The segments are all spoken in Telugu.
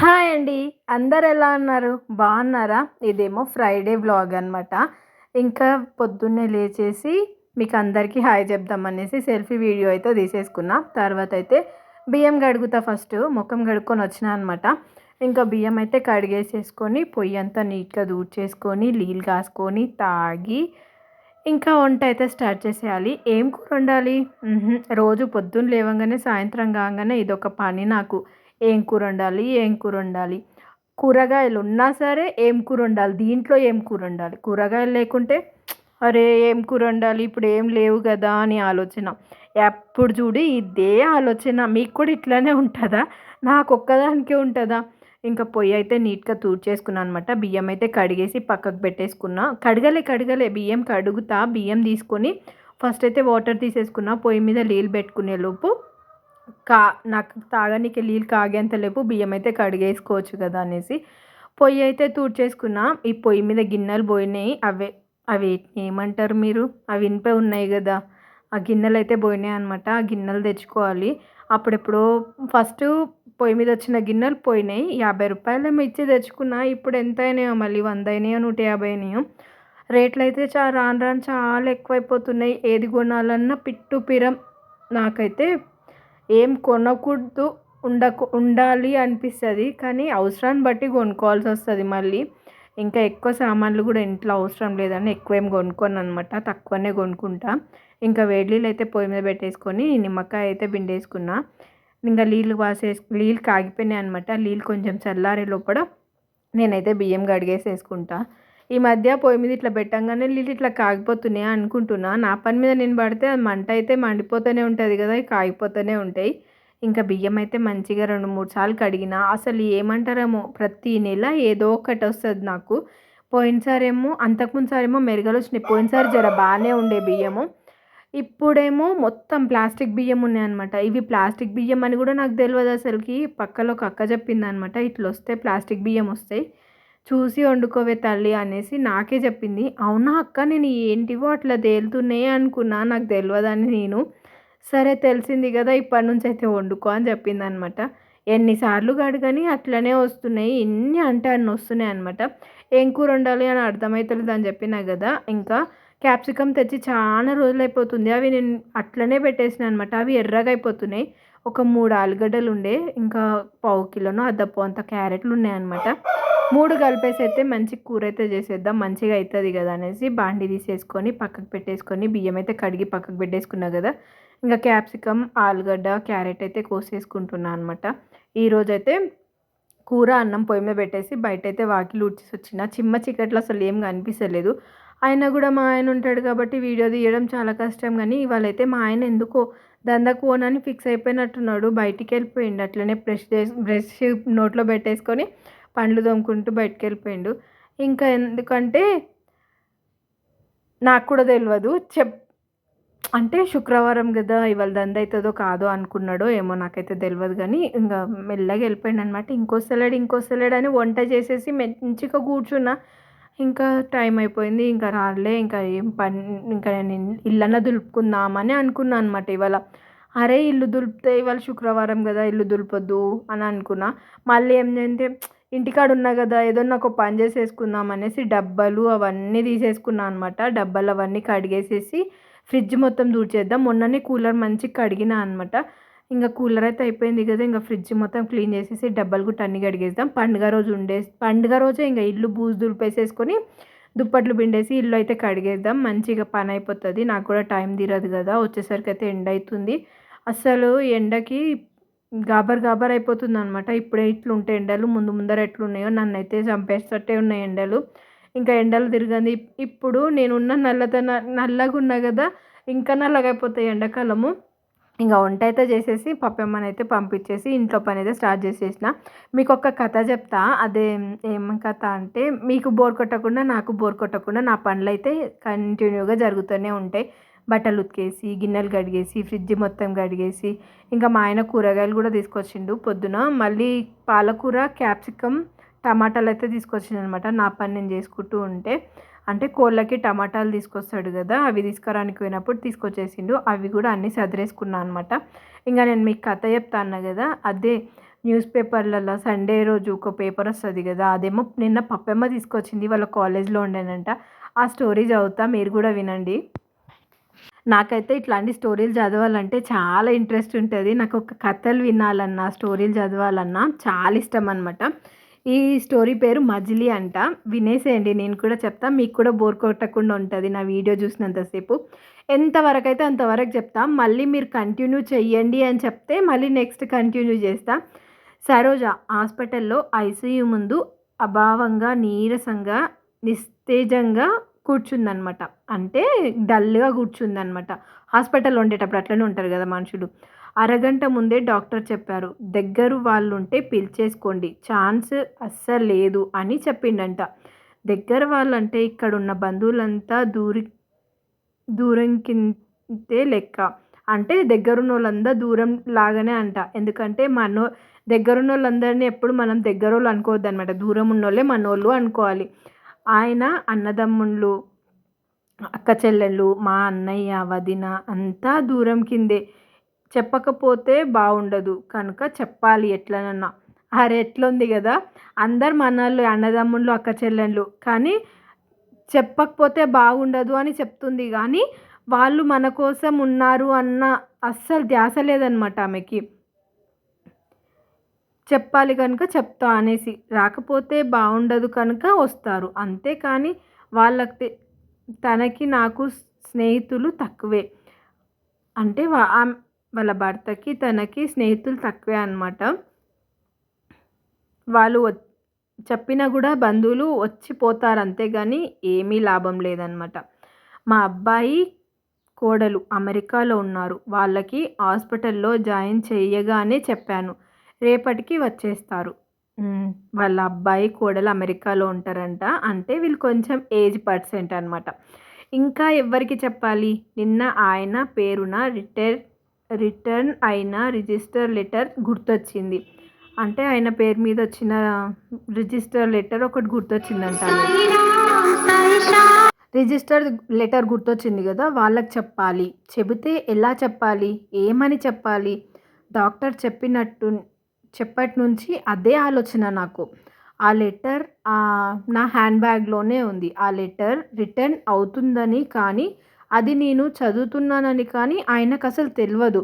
హాయ్ అండి. అందరు ఎలా ఉన్నారు? బాగున్నారా? ఇదేమో ఫ్రైడే వ్లాగ్ అనమాట ఇంకా పొద్దున్నే లేచేసి మీకు అందరికీ హాయ్ చెప్దామనేసి సెల్ఫీ వీడియో అయితే తీసేసుకున్నా. తర్వాత అయితే బియ్యం కడుగుతా ఫస్ట్. ముఖం కడుక్కొని వచ్చిన అనమాట ఇంకా బియ్యం అయితే కడిగేసేసుకొని పొయ్యి అంతా నీట్గా దూడ్ చేసుకొని నీళ్ళు కాసుకొని తాగి ఇంకా వంట అయితే స్టార్ట్ చేసేయాలి. ఏం కూర వండాలి? రోజు పొద్దున్న లేవగానే సాయంత్రం కాగానే ఇదొక పని నాకు. ఏం కూర వండాలి ఏం కూర వండాలి కూరగాయలు ఉన్నా సరే ఏం కూర వండాలి దీంట్లో ఏం కూర వండాలి కూరగాయలు లేకుంటే అరే ఏం కూర వండాలి ఇప్పుడు ఏం లేవు కదా అని ఆలోచన. ఎప్పుడు చూడి ఇదే ఆలోచన. మీకు కూడా ఇట్లానే ఉంటుందా? నాకు ఒక్కదానికే ఉంటుందా? ఇంకా పొయ్యి అయితే నీట్గా తూడ్చేసుకున్నాను అనమాట బియ్యం అయితే కడిగేసి పక్కకు పెట్టేసుకున్నా. కడగలే కడగలే. బియ్యం కడుగుతా. బియ్యం తీసుకొని ఫస్ట్ అయితే వాటర్ తీసేసుకున్నా. పొయ్యి మీద నీళ్ళు పెట్టుకునే లోపు కా నాకు తాగనీకి నీళ్ళు కాగేంత లేపు బియ్యం అయితే కడిగేసుకోవచ్చు కదా అనేసి. పొయ్యి అయితే తూడ్చేసుకున్నా ఈ పొయ్యి మీద గిన్నెలు పోయినాయి. అవే అవి ఏమంటారు మీరు? అవి ఇనిపే ఉన్నాయి కదా. ఆ గిన్నెలు అయితే పోయినాయి అనమాట ఆ గిన్నెలు తెచ్చుకోవాలి. అప్పుడెప్పుడో ఫస్ట్ పొయ్యి మీద వచ్చిన గిన్నెలు పోయినాయి. యాభై రూపాయలు ఇచ్చి తెచ్చుకున్నా. ఇప్పుడు ఎంత అయినాయో మళ్ళీ వంద అయినాయో నూట యాభై అయినాయో. రేట్లు అయితే చా రాను రాను చాలా ఎక్కువైపోతున్నాయి. ఏది కొనాలన్నా పిట్టు పిరం నాకైతే ఏం కొనకూడదు ఉండకు ఉండాలి అనిపిస్తుంది. కానీ అవసరాన్ని బట్టి కొనుక్కోవాల్సి వస్తుంది మళ్ళీ. ఇంకా ఎక్కువ సామాన్లు కూడా ఇంట్లో అవసరం లేదని ఎక్కువ ఏం కొనుక్కోను అనమాట తక్కువనే కొనుక్కుంటా. ఇంకా వేడి అయితే పొయ్యి మీద పెట్టేసుకొని నిమ్మకాయ అయితే పిండేసుకున్నా. ఇంకా నీళ్ళు వాసేసి నీళ్ళు కాగిపోయినాయి అనమాట నీళ్ళు కొంచెం చల్లారే లోపల నేనైతే బియ్యం కడిగేసేసుకుంటా. ఈ మధ్య పొయ్యి మీద ఇట్లా పెట్టంగానే నీళ్ళు ఇట్లా కాగిపోతున్నాయి అనుకుంటున్నా. నా పని మీద నేను పడితే అది మంట అయితే మండిపోతూనే ఉంటుంది కదా కాగిపోతూనే ఉంటాయి. ఇంకా బియ్యం అయితే మంచిగా రెండు మూడు సార్లు కడిగిన అసలు ఏమంటారేమో ప్రతి నెల ఏదో ఒకటి వస్తుంది నాకు. పోయినసారేమో అంతకుముందు సారేమో మెరుగలు వచ్చినాయి. పోయినసారి జర బాగానే ఉండే బియ్యము. ఇప్పుడేమో మొత్తం ప్లాస్టిక్ బియ్యం ఉన్నాయన్నమాట. ఇవి ప్లాస్టిక్ బియ్యం అని కూడా నాకు తెలియదు అసలుకి. పక్కలో ఒక అక్క చెప్పింది అనమాట ఇట్లా వస్తే ప్లాస్టిక్ బియ్యం వస్తాయి. చూసి వండుకోవే తల్లి అనేసి నాకే చెప్పింది. అవునా అక్క నేను ఏంటివో అట్లా తేలుతున్నాయి అనుకున్నా. నాకు తెలియదని నేను. సరే తెలిసింది కదా ఇప్పటి నుంచి అయితే వండుకో అని చెప్పింది అనమాట ఎన్నిసార్లు కడుగని అట్లనే వస్తున్నాయి. ఎన్ని అంటే అన్ని వస్తున్నాయి అనమాట. ఏం కూర వండాలి అని అర్థమవుతలేదు అని చెప్పినా కదా. ఇంకా క్యాప్సికమ్ తెచ్చి చాలా రోజులు అయిపోతుంది అవి నేను అట్లనే పెట్టేసిన అనమాట. అవి ఎర్రగా అయిపోతున్నాయి. ఒక మూడు ఆలుగడ్డలు ఉండే ఇంకా పావు కిలోను అద్దపు అంత క్యారెట్లు ఉన్నాయన్నమాట మూడు కలిపేసి అయితే మంచి కూర అయితే చేసేద్దాం మంచిగా అవుతుంది కదా అనేసి బాండి తీసేసుకొని పక్కకు పెట్టేసుకొని బియ్యం అయితే కడిగి పక్కకు పెట్టేసుకున్నా కదా. ఇంకా క్యాప్సికమ్ ఆలుగడ్డ క్యారెట్ అయితే కోసేసుకుంటున్నా అనమాట ఈరోజైతే కూర అన్నం పొయ్యి మీద పెట్టేసి బయట అయితే వాకిలు ఊడ్చేసి వచ్చిన. చిమ్మ చీకట్లో అసలు ఏం కనిపిస్తలేదు. ఆయన కూడా మా ఆయన ఉంటాడు కాబట్టి వీడియో తీయడం చాలా కష్టం కానీ ఇవాళైతే మా ఆయన ఎందుకో దందకు అని ఫిక్స్ అయిపోయినట్టున్నాడు. బయటికి వెళ్ళిపోయిండు. అట్లనే బ్రష్ చేసి బ్రష్ నోట్లో పెట్టేసుకొని పండ్లు తోముకుంటూ బయటికి వెళ్ళిపోయిండు ఇంకా ఎందుకంటే నాకు కూడా తెలియదు చెప్ అంటే శుక్రవారం కదా ఇవాళ దంద అవుతుందో కాదో అనుకున్నాడో ఏమో నాకైతే తెలియదు కానీ ఇంకా మెల్లగా వెళ్ళిపోయింది అనమాట ఇంకో సెలడ్ ఇంకో సెలడ్ అని వంట చేసేసి మంచిగా కూర్చున్నా. ఇంకా టైం అయిపోయింది ఇంకా రాలే ఇంకా ఏం పని ఇంకా నేను ఇల్లన్నా దులుపుకుందామని అనుకున్నాను అనమాట ఇవాళ. అరే ఇల్లు దులిపితే ఇవాళ శుక్రవారం కదా ఇల్లు దులపొద్దు అని అనుకున్నా. మళ్ళీ ఏంటంటే ఇంటికాడ ఉన్నా కదా ఏదన్నా ఒక పని చేసేసుకుందాం అనేసి డబ్బాలు అవన్నీ తీసేసుకున్నాను అనమాట డబ్బాలు అవన్నీ కడిగేసేసి ఫ్రిడ్జ్ మొత్తం దూడ్చేద్దాం. మొన్ననే కూలర్ మంచిగా కడిగినా అనమాట ఇంకా కూలర్ అయితే అయిపోయింది కదా ఇంకా ఫ్రిడ్జ్ మొత్తం క్లీన్ చేసేసి డబ్బాలు కూడా అన్ని కడిగేద్దాం. పండుగ రోజు ఉండే పండుగ రోజే ఇంకా ఇల్లు బూజు దులిపేసేసుకొని దుప్పట్లు పిండేసి ఇల్లు అయితే కడిగేద్దాం. మంచిగా పని అయిపోతుంది. నాకు కూడా టైం తీరదు కదా వచ్చేసరికి అయితే ఎండ అవుతుంది అసలు ఎండకి గాబర్ గాబర్ అయిపోతుంది అనమాట ఇప్పుడే ఇట్లుంటే ఎండలు ముందు ముందర ఎట్లున్నాయో నన్ను అయితే చంపేస్తట్టే ఉన్నాయి ఎండలు. ఇంకా ఎండలు తిరగని ఇప్పుడు నేనున్న నల్లతన నల్లగా ఉన్నా కదా ఇంకా నల్లగా అయిపోతాయి ఎండాకాలము. ఇంకా వంట అయితే చేసేసి పప్పమ్మని అయితే పంపించేసి ఇంట్లో పని అయితే స్టార్ట్ చేసేసిన. మీకు ఒక కథ చెప్తా. అదే ఏం కథ అంటే మీకు బోర్ కొట్టకుండా నాకు బోర్ కొట్టకుండా నా పనులు అయితే కంటిన్యూగా జరుగుతూనే ఉంటాయి. బట్టలు ఉతికేసి గిన్నెలు కడిగేసి ఫ్రిడ్జ్ మొత్తం కడిగేసి ఇంకా మా ఆయన కూరగాయలు కూడా తీసుకొచ్చిండు పొద్దున. మళ్ళీ పాలకూర క్యాప్సికమ్ టమాటాలు అయితే తీసుకొచ్చిండు అనమాట నా పని నేను చేసుకుంటూ ఉంటే. అంటే కోళ్ళకి టమాటాలు తీసుకొస్తాడు కదా అవి తీసుకురానికి పోయినప్పుడు తీసుకొచ్చేసిండు. అవి కూడా అన్నీ సదిరేసుకున్నాను అనమాట ఇంకా నేను మీకు కథ చెప్తాను కదా అదే న్యూస్ పేపర్లలో సండే రోజు ఒక పేపర్ వస్తుంది కదా అదేమో నిన్న పప్పెమ్మ తీసుకొచ్చింది వాళ్ళ కాలేజ్లో ఉండేనంట. ఆ స్టోరీ చదువుతా మీరు కూడా వినండి. నాకైతే ఇట్లాంటి స్టోరీలు చదవాలంటే చాలా ఇంట్రెస్ట్ ఉంటుంది. నాకు ఒక కథలు వినాలన్నా స్టోరీలు చదవాలన్నా చాలా ఇష్టం అనమాట ఈ స్టోరీ పేరు మజిలీ అంట. వినేసేయండి నేను కూడా చెప్తా. మీకు కూడా బోర్ కొట్టకుండా ఉంటుంది నా వీడియో చూసినంతసేపు ఎంతవరకు అయితే అంతవరకు చెప్తా. మళ్ళీ మీరు కంటిన్యూ చెయ్యండి అని చెప్తే మళ్ళీ నెక్స్ట్ కంటిన్యూ చేస్తా. సరోజ హాస్పిటల్లో ఐసీయూ ముందు అభావంగా నీరసంగా నిస్తేజంగా కూర్చుందనమాట. అంటే డల్గా కూర్చుందనమాట. హాస్పిటల్లో ఉండేటప్పుడు అట్లనే ఉంటారు కదా మనుషులు. అరగంట ముందే డాక్టర్ చెప్పారు దగ్గర వాళ్ళు ఉంటే పిలిచేసుకోండి ఛాన్స్ అస్సలు లేదు అని చెప్పిండంట. దగ్గర వాళ్ళంటే ఇక్కడ ఉన్న బంధువులంతా దూరి దూరం కిందే లెక్క. అంటే దగ్గరున్న వాళ్ళందా దూరం లాగానే అంట. ఎందుకంటే మన దగ్గరున్న వాళ్ళందరినీ ఎప్పుడు మనం దగ్గర వాళ్ళు అనుకోవద్దు అనమాట దూరం ఉన్న వాళ్ళే మనోళ్ళు అనుకోవాలి. ఆయన అన్నదమ్ముళ్ళు అక్క చెల్లెళ్ళు మా అన్నయ్య వదిన అంతా దూరం కిందే. చెప్పకపోతే బాగుండదు కనుక చెప్పాలి ఎట్లనన్నా. అరే ఎట్లుంది కదా అందరు మనోళ్ళు అన్నదమ్ముళ్ళు అక్క చెల్లెళ్ళు. కానీ చెప్పకపోతే బాగుండదు అని చెప్తుంది. కానీ వాళ్ళు మన కోసం ఉన్నారు అన్న అస్సలు ధ్యాస లేదనమాట ఆమెకి. చెప్పాలి కనుక చెప్తా అనేసి. రాకపోతే బాగుండదు కనుక వస్తారు. అంతేకాని వాళ్ళకి తనకి నాకు స్నేహితులు తక్కువే. అంటే వాళ్ళ భర్తకి తనకి స్నేహితులు తక్కువే అనమాట వాళ్ళు చెప్పినా కూడా బంధువులు వచ్చిపోతారు అంతేగాని ఏమీ లాభం లేదనమాట మా అబ్బాయి కోడలు అమెరికాలో ఉన్నారు. వాళ్ళకి హాస్పిటల్లో జాయిన్ చేయగానే చెప్పాను. రేపటికి వచ్చేస్తారు. వాళ్ళ అబ్బాయి కోడలు అమెరికాలో ఉంటారంట. అంటే వీళ్ళు కొంచెం ఏజ్ పర్సెంట్ అనమాట ఇంకా ఎవరికి చెప్పాలి? నిన్న ఆయన పేరున రిటైర్ రిటర్న్ అయిన రిజిస్టర్ లెటర్ గుర్తొచ్చింది. అంటే ఆయన పేరు మీద వచ్చిన రిజిస్టర్ లెటర్ ఒకటి గుర్తొచ్చిందంట రిజిస్టర్ లెటర్ గుర్తొచ్చింది కదా వాళ్ళకి చెప్పాలి. చెబితే ఎలా చెప్పాలి? ఏమని చెప్పాలి? డాక్టర్ చెప్పినట్టు చెప్పటి నుంచి అదే ఆలోచన నాకు. ఆ లెటర్ నా హ్యాండ్ బ్యాగ్లోనే ఉంది. ఆ లెటర్ రిటర్న్ అవుతుందని కానీ అది నేను చదువుతున్నానని కానీ ఆయనకు అసలు తెలియదు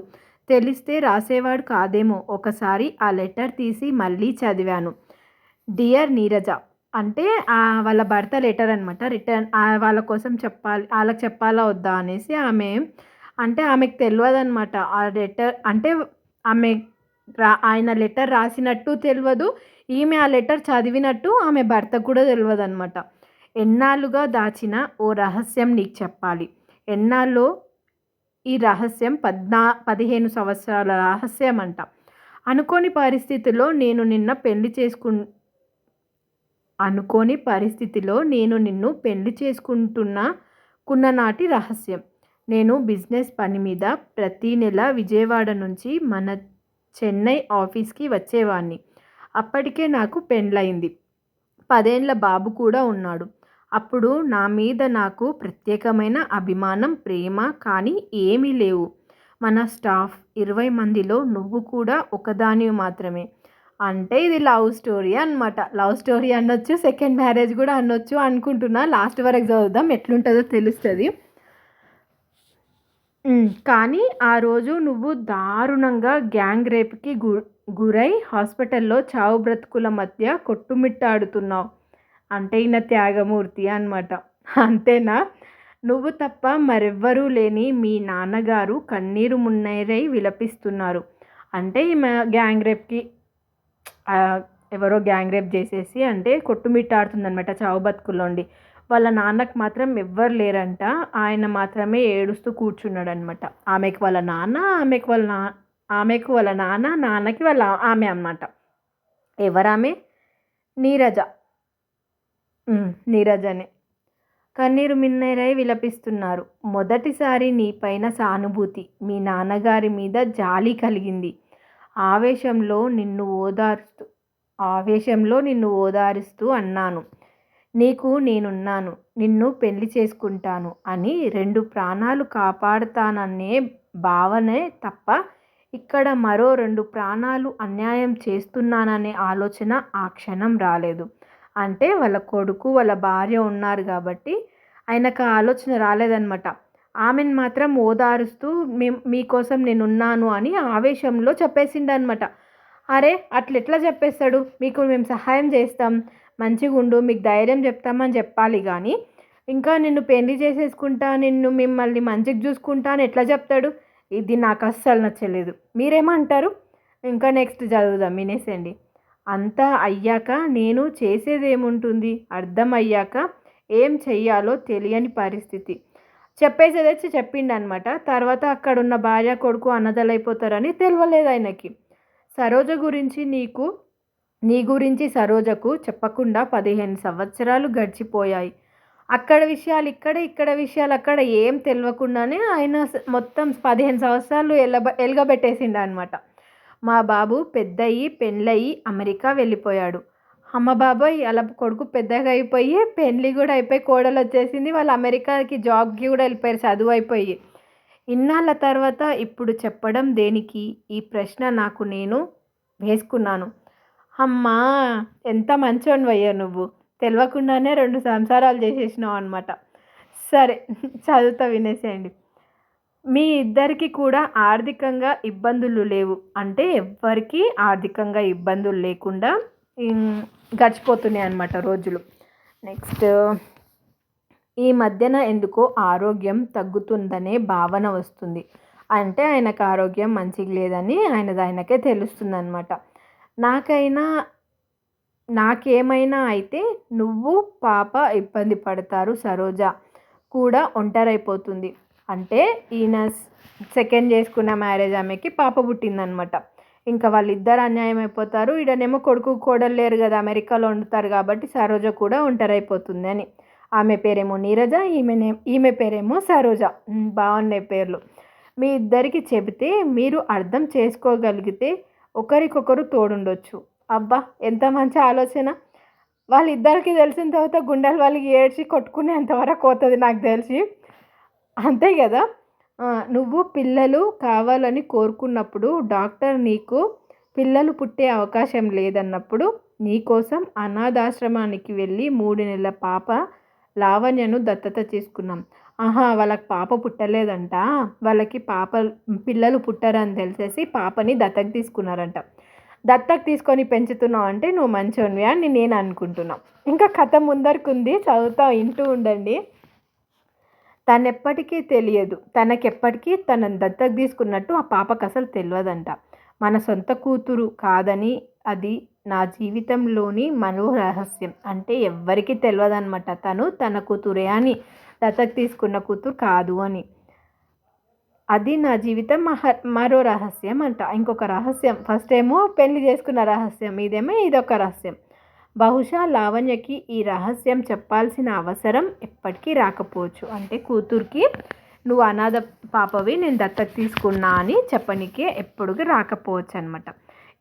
తెలిస్తే రాసేవాడు కాదేమో. ఒకసారి ఆ లెటర్ తీసి మళ్ళీ చదివాను. డియర్ నీరజ అంటే వాళ్ళ భర్త లెటర్ అనమాట రిటర్న్ వాళ్ళ కోసం చెప్పాలి వాళ్ళకి చెప్పాలా వద్దా అనేసి ఆమె అంటే ఆమెకు తెలియదు అనమాట ఆ లెటర్ అంటే ఆమె రా ఆయన లెటర్ రాసినట్టు తెలియదు ఈమె ఆ లెటర్ చదివినట్టు ఆమె భర్త కూడా తెలియదు అనమాట ఎన్నాళ్ళుగా దాచిన ఓ రహస్యం నీకు చెప్పాలి. ఎన్నాళ్ళు ఈ రహస్యం పద్నా పదిహేను సంవత్సరాల రహస్యం అంట అనుకోని పరిస్థితిలో నేను నిన్న పెళ్ళి చేసుకు అనుకోని పరిస్థితిలో నేను నిన్ను పెళ్ళి చేసుకుంటున్న కున్ననాటి రహస్యం. నేను బిజినెస్ పని మీద ప్రతీ నెల విజయవాడ నుంచి మన చెన్నై ఆఫీస్కి వచ్చేవాడిని అప్పటికే నాకు పెండ్లయింది. పదేండ్ల బాబు కూడా ఉన్నాడు. అప్పుడు నా మీద నాకు ప్రత్యేకమైన అభిమానం ప్రేమ కానీ ఏమీ లేవు. మన స్టాఫ్ ఇరవై మందిలో నువ్వు కూడా ఒకదాని మాత్రమే. అంటే ఇది లవ్ స్టోరీ అనమాట లవ్ స్టోరీ అనొచ్చు సెకండ్ మ్యారేజ్ కూడా అనొచ్చు అనుకుంటున్నా. లాస్ట్ వరకు చదువుదాం. ఎట్లుంటుందో తెలుస్తుంది. కానీ ఆ రోజు నువ్వు దారుణంగా గ్యాంగ్ రేప్కి గు గురై హాస్పిటల్లో చావు బ్రతుకుల మధ్య కొట్టుమిట్టాడుతున్నావు. అంటే ఈయన త్యాగమూర్తి అనమాట అంతేనా? నువ్వు తప్ప మరెవ్వరూ లేని మీ నాన్నగారు కన్నీరు మున్నైరై విలపిస్తున్నారు. అంటే ఈమె గ్యాంగ్ రేప్కి ఎవరో గ్యాంగ్ రేప్ చేసేసి అంటే కొట్టుమిట్టాడుతుందనమాట చావు బతుకుల్లోండి వాళ్ళ నాన్నకు మాత్రం ఎవ్వరు లేరంట. ఆయన మాత్రమే ఏడుస్తూ కూర్చున్నాడు అనమాట ఆమెకు వాళ్ళ నాన్న ఆమెకు వాళ్ళ నా ఆమెకు వాళ్ళ నాన్న నాన్నకి వాళ్ళ ఆమె అనమాట ఎవరామె? నీరజ. నీరజనే. కన్నీరు మిన్నీరై విలపిస్తున్నారు. మొదటిసారి నీపైన సానుభూతి. మీ నాన్నగారి మీద జాలి కలిగింది. ఆవేశంలో నిన్ను ఓదారుస్తూ ఆవేశంలో నిన్ను ఓదారుస్తూ అన్నాను. నీకు నేనున్నాను నిన్ను పెళ్ళి చేసుకుంటాను అని రెండు ప్రాణాలు కాపాడుతాననే భావనే తప్ప ఇక్కడ మరో రెండు ప్రాణాలు అన్యాయం చేస్తున్నాననే ఆలోచన ఆ క్షణం రాలేదు. అంటే వాళ్ళ కొడుకు వాళ్ళ భార్య ఉన్నారు కాబట్టి ఆయనకు ఆ ఆలోచన రాలేదనమాట ఆమెను మాత్రం ఓదారుస్తూ మేము మీకోసం నేను ఉన్నాను అని ఆవేశంలో చెప్పేసిండనమాట అరే అట్లా ఎట్లా చెప్పేస్తాడు? మీకు మేము సహాయం చేస్తాం. మంచిగా ఉండు మీకు ధైర్యం చెప్తామని చెప్పాలి కానీ ఇంకా నిన్ను పెళ్ళి చేసేసుకుంటా నిన్ను మిమ్మల్ని మంచిగా చూసుకుంటా అని ఎట్లా చెప్తాడు? ఇది నాకు అస్సలు నచ్చలేదు. మీరేమంటారు? ఇంకా నెక్స్ట్ చదువుదాం వినేసండి అంతా అయ్యాక నేను చేసేది ఏముంటుంది అర్థం అయ్యాక ఏం చెయ్యాలో తెలియని పరిస్థితి. చెప్పేసేది వచ్చి చెప్పిండు అనమాట తర్వాత అక్కడున్న భార్య కొడుకు అన్నదలైపోతారని తెలియలేదు ఆయనకి. సరోజ గురించి నీకు నీ గురించి సరోజకు చెప్పకుండా పదిహేను సంవత్సరాలు గడిచిపోయాయి. అక్కడ విషయాలు ఇక్కడ ఇక్కడ విషయాలు అక్కడ ఏం తెలియకుండానే ఆయన మొత్తం పదిహేను సంవత్సరాలు ఎలబ ఎలగబెట్టేసిండు అనమాట మా బాబు పెద్దయ్యి పెళ్ళయి అమెరికా వెళ్ళిపోయాడు. అమ్మ బాబాయ్ అలా కొడుకు పెద్దగా అయిపోయి పెళ్ళి కూడా అయిపోయి కోడలు వచ్చేసింది. వాళ్ళు అమెరికాకి జాబ్కి కూడా వెళ్ళిపోయారు చదువు అయిపోయి. ఇన్నాళ్ళ తర్వాత ఇప్పుడు చెప్పడం దేనికి? ఈ ప్రశ్న నాకు నేను వేసుకున్నాను. అమ్మా ఎంత మంచోనివయ్యా నువ్వు. తెలియకుండానే రెండు సంసారాలు చేసేసినావు అనమాట సరే చదువుతా వినేసేయండి. మీ ఇద్దరికి కూడా ఆర్థికంగా ఇబ్బందులు లేవు. అంటే ఎవ్వరికీ ఆర్థికంగా ఇబ్బందులు లేకుండా గడిచిపోతున్నాయి అన్నమాట రోజులు. నెక్స్ట్ ఈ మధ్యన ఎందుకో ఆరోగ్యం తగ్గుతుందనే భావన వస్తుంది. అంటే ఆయనకు ఆరోగ్యం మంచిగా లేదని ఆయనది ఆయనకే తెలుస్తుంది అనమాట నాకైనా నాకేమైనా అయితే నువ్వు పాప ఇబ్బంది పడతారు సరోజ కూడా ఒంటరైపోతుంది. అంటే ఈయన సెకండ్ చేసుకున్న మ్యారేజ్ ఆమెకి పాప పుట్టిందనమాట. ఇంకా వాళ్ళిద్దరు అన్యాయం అయిపోతారు. ఈడనేమో కొడుకు కోడలు లేరు కదా అమెరికాలో వండుతారు కాబట్టి సరోజ కూడా ఒంటరైపోతుంది అని. ఆమె పేరేమో నీరజ ఈమెనే ఈమె పేరేమో సరోజ. బాగున్నాయి పేర్లు. మీ ఇద్దరికి చెబితే మీరు అర్థం చేసుకోగలిగితే ఒకరికొకరు తోడుండొచ్చు. అబ్బా ఎంత మంచి ఆలోచన. వాళ్ళిద్దరికి తెలిసిన తర్వాత గుండెలు వాళ్ళకి ఏడ్చి కొట్టుకునేంతవరకు పోతుంది నాకు తెలిసి. అంతే కదా. నువ్వు పిల్లలు కావాలని కోరుకున్నప్పుడు డాక్టర్ నీకు పిల్లలు పుట్టే అవకాశం లేదన్నప్పుడు నీకోసం అనాథాశ్రమానికి వెళ్ళి మూడు నెలల పాప లావణ్యను దత్తత తీసుకున్నాం. ఆహా వాళ్ళకి పాప పుట్టలేదంట. వాళ్ళకి పాప పిల్లలు పుట్టారని తెలిసేసి పాపని దత్తకు తీసుకున్నారంట. దత్తకు తీసుకొని పెంచుతున్నావు అంటే నువ్వు మంచోనివి అని నేను అనుకుంటున్నా. ఇంకా కథ ముందరికి చదువుతా వింటూ ఉండండి. తనెప్పటికీ తెలియదు. తనకెప్పటికీ తనని దత్తకు తీసుకున్నట్టు ఆ పాపకు అసలు తెలియదంట. మన సొంత కూతురు కాదని అది నా జీవితంలోని మనో రహస్యం. అంటే ఎవ్వరికీ తెలియదనమాట తను తన కూతురే అని దత్తత తీసుకున్న కూతురు కాదు అని. అది నా జీవితం మహ మరో రహస్యం అంట. ఇంకొక రహస్యం. ఫస్ట్ ఏమో పెళ్ళి చేసుకున్న రహస్యం. ఇదేమో ఇదొక రహస్యం. బహుశా లావణ్యకి ఈ రహస్యం చెప్పాల్సిన అవసరం ఎప్పటికీ రాకపోవచ్చు. అంటే కూతురికి నువ్వు అనాథ పాపవి నేను దత్తత తీసుకున్నా అని చెప్పనికే ఎప్పుడు రాకపోవచ్చు అనమాట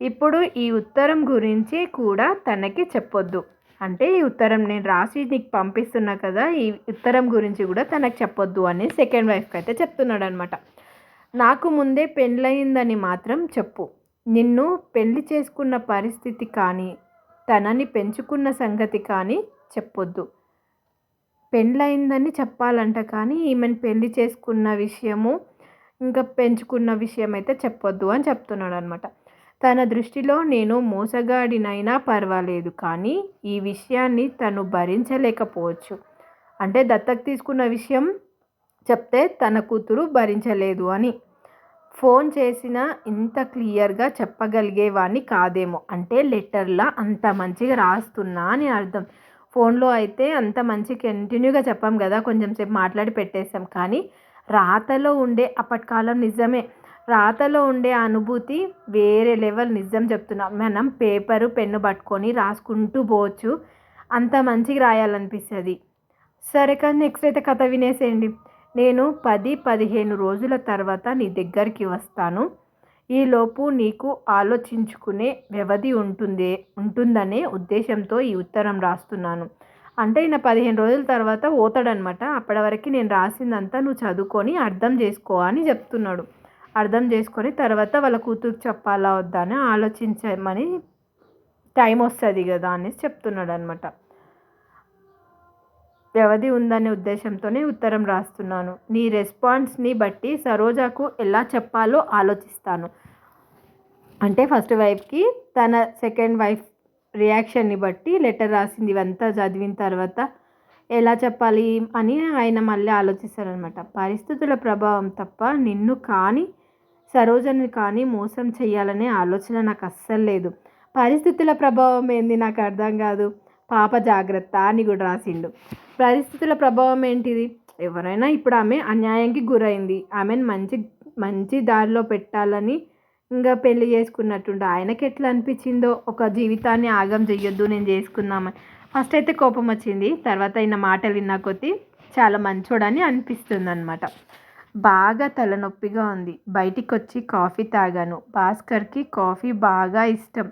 ఇప్పుడు ఈ ఉత్తరం గురించి కూడా తనకి చెప్పొద్దు. అంటే ఈ ఉత్తరం నేను రాసి నీకు పంపిస్తున్నా కదా ఈ ఉత్తరం గురించి కూడా తనకు చెప్పొద్దు అని సెకండ్ వైఫ్కి అయితే చెప్తున్నాడు అనమాట నాకు ముందే పెళ్ళయిందని మాత్రం చెప్పు. నిన్ను పెళ్ళి చేసుకున్న పరిస్థితి కానీ తనని పెంచుకున్న సంగతి కానీ చెప్పొద్దు. పెళ్ళయిందని చెప్పాలంట కానీ ఈమెను పెళ్ళి చేసుకున్న విషయము ఇంకా పెంచుకున్న విషయం అయితే చెప్పొద్దు అని చెప్తున్నాడు అనమాట తన దృష్టిలో నేను మోసగాడినైనా పర్వాలేదు కానీ ఈ విషయాన్ని తను భరించలేకపోవచ్చు. అంటే దత్తకు తీసుకున్న విషయం చెప్తే తన కూతురు భరించలేదు అని. ఫోన్ చేసినా ఇంత క్లియర్గా చెప్పగలిగేవాడిని కాదేమో. అంటే లెటర్లా అంత మంచిగా రాస్తున్నా అని అర్థం. ఫోన్లో అయితే అంత మంచి కంటిన్యూగా చెప్పాం కదా కొంచెం సేపు మాట్లాడి పెట్టేసాం కానీ రాతలో ఉండే అప్పటి కాలం నిజమే. రాతలో ఉండే అనుభూతి వేరే లెవెల్ నిజం చెప్తున్నాం. మనం పేపరు పెన్ను పట్టుకొని రాసుకుంటూ పోవచ్చు. అంత మంచిగా రాయాలనిపిస్తుంది. సరే కానీ నెక్స్ట్ అయితే కథ వినేసేయండి. నేను పది పదిహేను రోజుల తర్వాత నీ దగ్గరికి వస్తాను. ఈలోపు నీకు ఆలోచించుకునే వ్యవధి ఉంటుంది ఉంటుందనే ఉద్దేశంతో ఈ ఉత్తరం రాస్తున్నాను. అంటే ఈయన పదిహేను రోజుల తర్వాత పోతాడనమాట. అప్పటి వరకు నేను రాసిందంతా నువ్వు చదువుకొని అర్థం చేసుకో అని చెప్తున్నాడు. అర్థం చేసుకొని తర్వాత వాళ్ళ కూతురు చెప్పాలా వద్దా అని ఆలోచించమని టైం వస్తుంది కదా అనేసి చెప్తున్నాడు అనమాట వ్యవధి ఉందనే ఉద్దేశంతోనే ఉత్తరం రాస్తున్నాను. నీ రెస్పాన్స్ని బట్టి సరోజాకు ఎలా చెప్పాలో ఆలోచిస్తాను. అంటే ఫస్ట్ వైఫ్కి తన సెకండ్ వైఫ్ రియాక్షన్ని బట్టి లెటర్ రాసింది ఇవంతా చదివిన తర్వాత ఎలా చెప్పాలి అని ఆయన మళ్ళీ ఆలోచిస్తారనమాట పరిస్థితుల ప్రభావం తప్ప నిన్ను కానీ సరోజని కానీ మోసం చేయాలనే ఆలోచన నాకు అస్సలు లేదు. పరిస్థితుల ప్రభావం ఏంది నాకు అర్థం కాదు. పాప జాగ్రత్త అని కూడా రాసిండు. పరిస్థితుల ప్రభావం ఏంటిది? ఎవరైనా ఇప్పుడు ఆమె అన్యాయంకి గురైంది. ఆమెను మంచి మంచి దారిలో పెట్టాలని ఇంకా పెళ్ళి చేసుకున్నట్టుండు. ఆయనకి ఎట్లా అనిపించిందో? ఒక జీవితాన్ని ఆగం చెయ్యొద్దు నేను చేసుకుందామని ఫస్ట్ అయితే కోపం వచ్చింది. తర్వాత అయిన మాటలు విన్నా కొద్దీ చాలా మంచోడని అనిపిస్తుంది అనమాట బాగా తలనొప్పిగా ఉంది. బయటికి వచ్చి కాఫీ తాగాను. భాస్కర్కి కాఫీ బాగా ఇష్టం.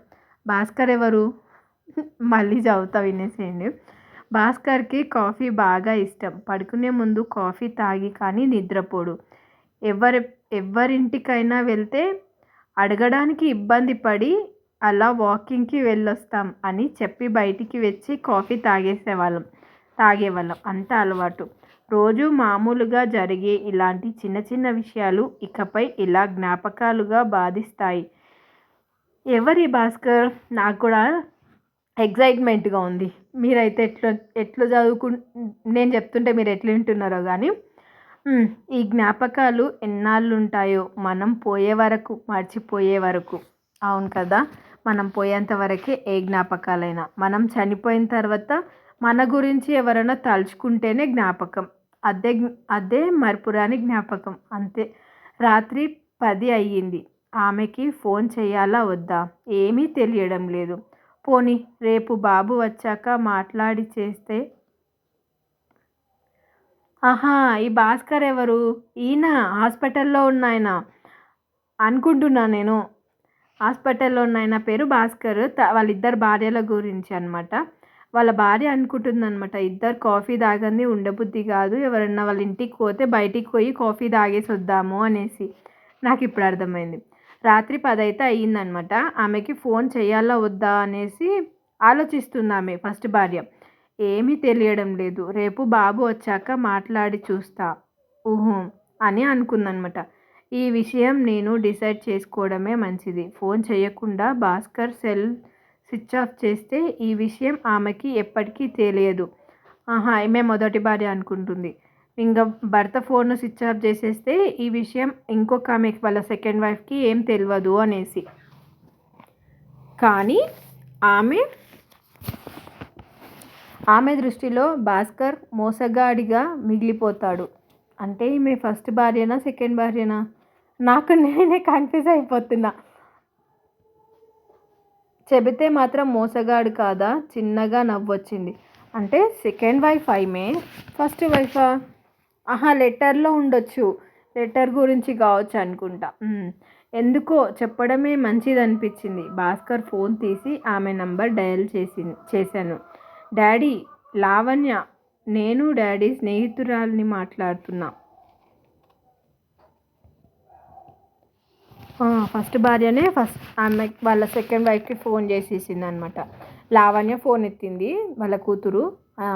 భాస్కర్ ఎవరు? మళ్ళీ చదువుతా వినేసేయండి. భాస్కర్కి కాఫీ బాగా ఇష్టం. పడుకునే ముందు కాఫీ తాగి కానీ నిద్రపోడు. ఎవరి ఎవరింటికైనా వెళ్తే అడగడానికి ఇబ్బంది పడి అలా వాకింగ్కి వెళ్ళొస్తాం అని చెప్పి బయటికి వచ్చి కాఫీ తాగేసేవాళ్ళం. తాగేవాళ్ళం. అంత అలవాటు. రోజు మామూలుగా జరిగే ఇలాంటి చిన్న చిన్న విషయాలు ఇకపై ఇలా జ్ఞాపకాలుగా బాధిస్తాయి. ఎవరి భాస్కర్? నాకు కూడా ఎగ్జైట్మెంట్గా ఉంది. మీరైతే ఎట్లా ఎట్లా చదువుకు నేను చెప్తుంటే మీరు ఎట్లా వింటున్నారో కానీ ఈ జ్ఞాపకాలు ఎన్నాళ్ళు ఉంటాయో మనం పోయే వరకు మర్చిపోయే వరకు. అవును కదా మనం పోయేంత వరకే ఏ జ్ఞాపకాలైనా. మనం చనిపోయిన తర్వాత మన గురించి ఎవరైనా తలుచుకుంటేనే జ్ఞాపకం. అదే అదే మరపురాని జ్ఞాపకం. అంతే. రాత్రి పది అయ్యింది. ఆమెకి ఫోన్ చేయాలా వద్దా? ఏమీ తెలియడం లేదు. పోనీ రేపు బాబు వచ్చాక మాట్లాడి చేస్తే? ఆహా ఈ భాస్కర్ ఎవరు? ఈయన హాస్పిటల్లో ఉన్న ఆయన అనుకుంటున్నా నేను. హాస్పిటల్లో ఉన్న ఆయన పేరు భాస్కర్. వాళ్ళిద్దరు భార్యల గురించి అనమాట వాళ్ళ భార్య అనుకుంటుంది అనమాట ఇద్దరు కాఫీ తాగంది ఉండబుద్ధి కాదు ఎవరన్నా వాళ్ళ ఇంటికి పోతే బయటికి పోయి కాఫీ తాగేసి వద్దాము అనేసి. నాకు ఇప్పుడు అర్థమైంది. రాత్రి పదైతే అయ్యిందనమాట ఆమెకి ఫోన్ చేయాలా వద్దా అనేసి ఆలోచిస్తుంది ఆమె ఫస్ట్ భార్య. ఏమీ తెలియడం లేదు. రేపు బాబు వచ్చాక మాట్లాడి చూస్తా ఊహు అని అనుకుందనమాట ఈ విషయం నేను డిసైడ్ చేసుకోవడమే మంచిది. ఫోన్ చేయకుండా భాస్కర్ సెల్ స్విచ్ ఆఫ్ చేస్తే ఈ విషయం ఆమెకి ఎప్పటికీ తెలియదు. ఆహా ఈమె మొదటి భార్య అనుకుంటుంది. ఇంకా భర్త ఫోన్ను స్విచ్ ఆఫ్ చేసేస్తే ఈ విషయం ఇంకొక ఆమెకి వాళ్ళ సెకండ్ వైఫ్కి ఏం తెలియదు అనేసి. కానీ ఆమె ఆమె దృష్టిలో భాస్కర్ మోసగాడిగా మిగిలిపోతాడు. అంటే ఈమె ఫస్ట్ భార్యనా సెకండ్ భార్యనా? నాకు నేనే కన్ఫ్యూజ్ అయిపోతున్నా. చెబితే మాత్రం మోసగాడు కాదా? చిన్నగా నవ్వొచ్చింది. అంటే సెకండ్ వైఫ్ అయిమే ఫస్ట్ వైఫా ఆహా లెటర్లో ఉండొచ్చు. లెటర్ గురించి కావచ్చు అనుకుంటా. ఎందుకో చెప్పడమే మంచిది అనిపించింది భాస్కర్ ఫోన్ తీసి ఆమె నంబర్ డయల్ చేసి చేశాను. డాడీ లావణ్య నేను డాడీ స్నేహితురాల్ని మాట్లాడుతున్నా. ఫస్ట్ భార్యనే ఫస్ట్ ఆమె వాళ్ళ సెకండ్ వైఫ్కి ఫోన్ చేసేసింది అనమాట లావణ్య ఫోన్ ఎత్తింది వాళ్ళ కూతురు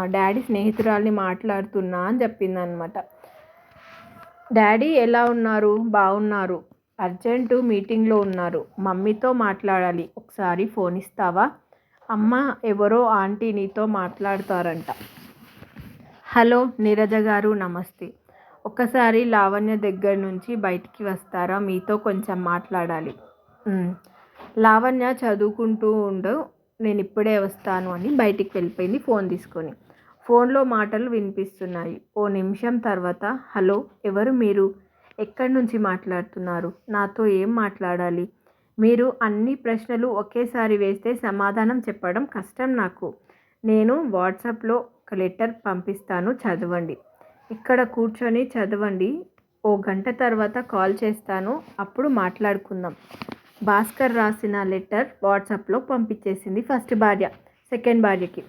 డాడీ స్నేహితురాల్ని మాట్లాడుతున్నా అని చెప్పింది అనమాట డాడీ ఎలా ఉన్నారు? బాగున్నారు అర్జెంటు మీటింగ్లో ఉన్నారు. మమ్మీతో మాట్లాడాలి. ఒకసారి ఫోన్ ఇస్తావా? అమ్మ ఎవరో ఆంటీ నీతో మాట్లాడతారంట. హలో నీరజ గారు నమస్తే. ఒకసారి లావణ్య దగ్గర నుంచి బయటికి వస్తారా? మీతో కొంచెం మాట్లాడాలి. లావణ్య చదువుకుంటూ ఉండు నేను ఇప్పుడే వస్తాను అని బయటికి వెళ్ళిపోయింది ఫోన్ తీసుకొని. ఫోన్లో మాటలు వినిపిస్తున్నాయి. ఓ నిమిషం తర్వాత హలో ఎవరు మీరు? ఎక్కడి నుంచి మాట్లాడుతున్నారు? నాతో ఏం మాట్లాడాలి? మీరు అన్ని ప్రశ్నలు ఒకేసారి వేస్తే సమాధానం చెప్పడం కష్టం నాకు. నేను వాట్సాప్లో ఒక లెటర్ పంపిస్తాను చదవండి. ఇక్కడ కూర్చొని చదవండి. ఓ గంట తర్వాత కాల్ చేస్తాను. అప్పుడు మాట్లాడుకుందాం. భాస్కర్ రాసిన లెటర్ వాట్సాప్లో పంపించేసింది ఫస్ట్ భార్య సెకండ్ భార్యకి.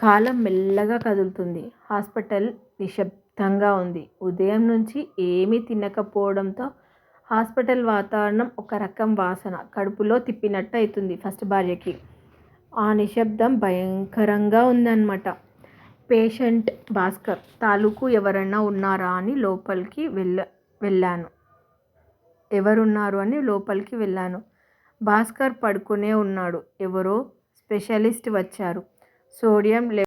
కాలం మెల్లగా కదులుతుంది. హాస్పిటల్ నిశ్శబ్దంగా ఉంది. ఉదయం నుంచి ఏమీ తినకపోవడంతో హాస్పిటల్ వాతావరణం ఒక రకం వాసన కడుపులో తిప్పినట్టు అవుతుంది ఫస్ట్ భార్యకి. ఆ నిశ్శబ్దం భయంకరంగా ఉందన్నమాట. పేషెంట్ భాస్కర్ తాలూకు ఎవరన్నా ఉన్నారా అని లోపలికి వెళ్ళ వెళ్ళాను. ఎవరున్నారు అని లోపలికి వెళ్ళాను. భాస్కర్ పడుకునే ఉన్నాడు. ఎవరో స్పెషలిస్ట్ వచ్చారు. సోడియం లే